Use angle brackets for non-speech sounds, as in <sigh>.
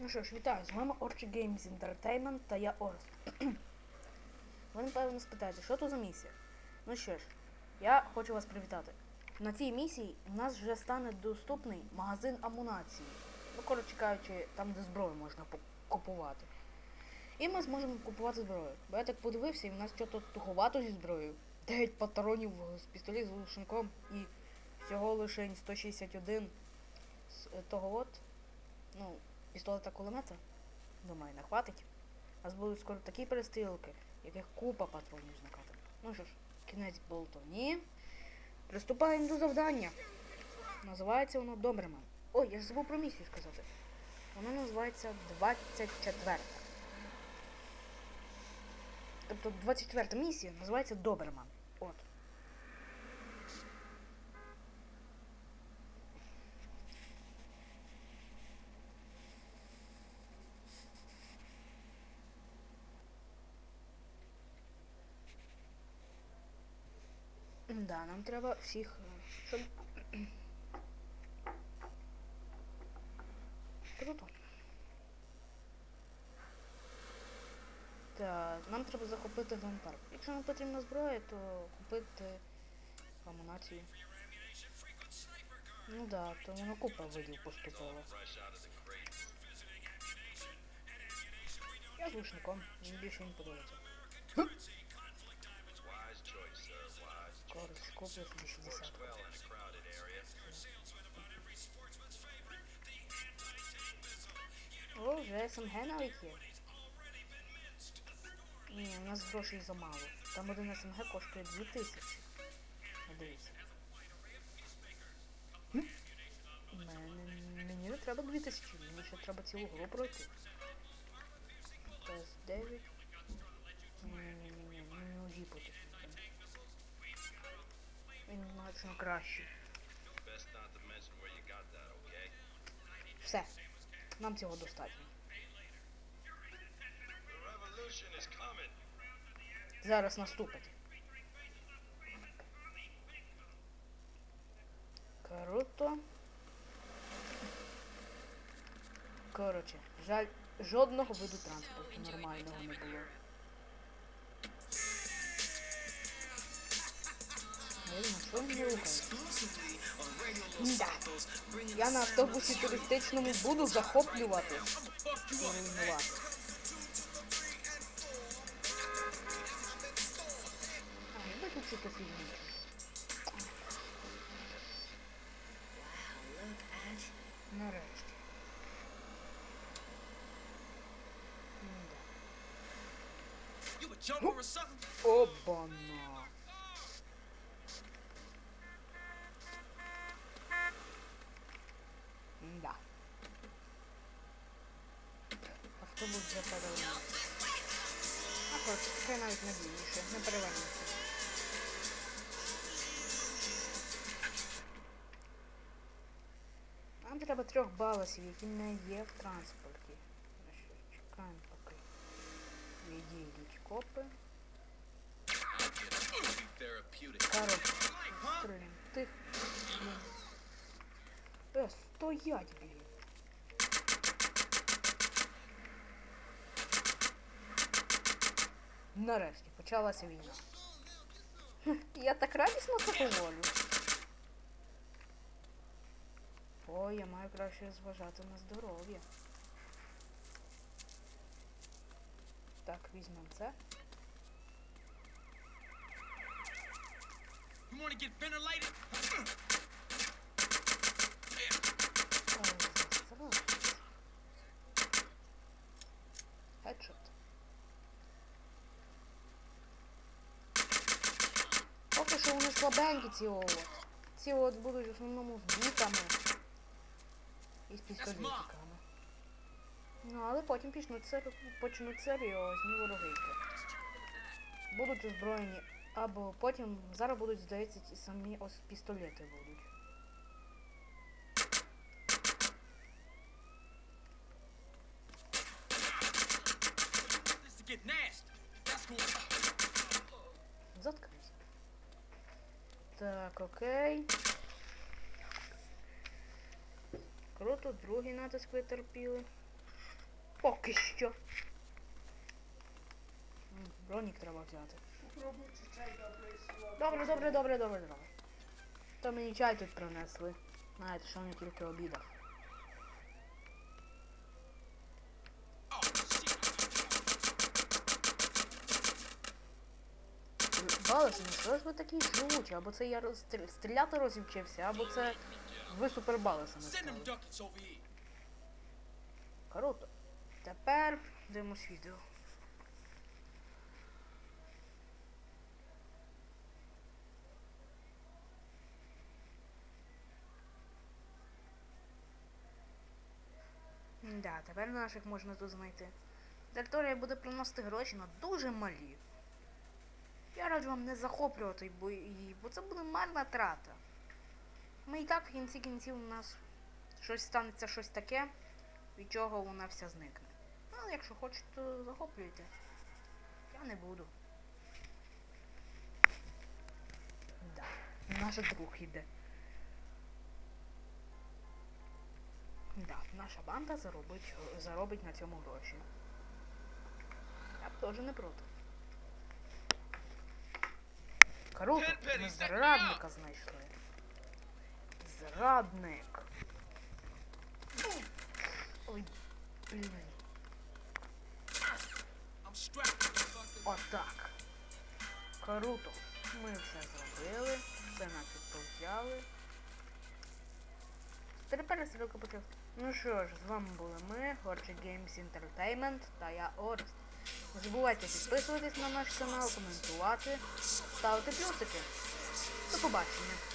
Ну що ж, вітаю, з вами Orchid Games Entertainment та я Орс. <clears throat> Ви напевно спитаєте, що то за місія? Ну що ж, я хочу вас привітати. На цій місії у нас вже стане доступний магазин амунації. Ну, коротше кажучи, там, де зброю можна купувати. І ми зможемо купувати зброю. Бо я так подивився, і в нас що то туговато зі зброєю. 9 патронів з пістолет з глушником і всього лише 161 з того от. Ну, пістолета кулемета, думаю, не хватить. У нас будуть скоро такі перестрілки, яких купа патронів зникати. Ну що ж, кінець болтовні. Приступаємо до завдання. Називається воно Добремен. Ой, я ж забув про місію сказати. Воно називається 24. Тобто 24 місія називається Доберман. От. Да, нам треба всіх. е, Щоб... Круто. Так, нам треба захопити громпарк. Якщо нам потрібна зброя, то купити амунацію. Ну да, то воно купа видів поступила. Я з лучником, мені більше він подобається. Crowded area. О, вже СМГ навіть є. Ні, у нас грошей замало. Там один СМГ коштує 2000. Ну, Дивіться. Мені не треба 2000, мені ще треба цілу гру пройти. Тест 9. Ні-ні-ні, мені УЗІ потрібно. Він значно кращий. Все. Нам цього достатньо. Зараз наступить. Круто. Коротше, жаль, жодного виду транспорту нормального не було. Да. Я на автобусі туристичному буду захоплювати. Нарешті. Something? Обана. Да. Автобус вже перевернувся. А коротше, таке навіть надійніше, не перевернувся. Нам треба трьох баласів, які не є в транспорті. Ну чекаємо поки. Відійдуть копи. Короче, стрелим. Тих. Е, стоять, блін. Нарешті почалася війна. Я так радісно це говорю. О, я маю краще зважати на здоров'я. Так, візьмемо це. You вони слабенькі ці от. Ці от будуть в основному з бітами і з пістолетиками. Ну, але потім почнуть, сер... почнуть серйозні ворогики. Будуть озброєні, або потім зараз будуть, здається, ті самі ось пістолети будуть. This Так, окей. Круто, другий натиск витерпіли. Поки що. Бронік треба взяти. Добре, добре, добре, добре, добре. То мені чай тут принесли. Знаєте, що не тільки обідав. Баласи, ну що ж ви такі живучі? Або це я роз- стріляти розівчився, або це ви супербаласами Send стали. Круто. Тепер дивимось відео. Да, тепер наших можна тут знайти. Територія буде приносити гроші, але дуже малі. Раджу вам не захоплювати її, бо це буде марна трата. Ми і так в кінці кінців у нас щось станеться щось таке, від чого вона вся зникне. Ну, якщо хочете, то захоплюйте. Я не буду. Да, наш друг іде. Да, наша банда заробить, заробить на цьому гроші. Я б теж не проти. Круто, ми зрадника знайшли. Зрадник. Ой, блін. Motherfucker. Отак. Круто. Ми все зробили, все начебто взяли. Тепер стрілка почав. Ну що ж, з вами були ми, Orchid Games Entertainment та я Орест. Не забувайте підписуватись на наш канал, коментувати, ставити плюсики. До побачення.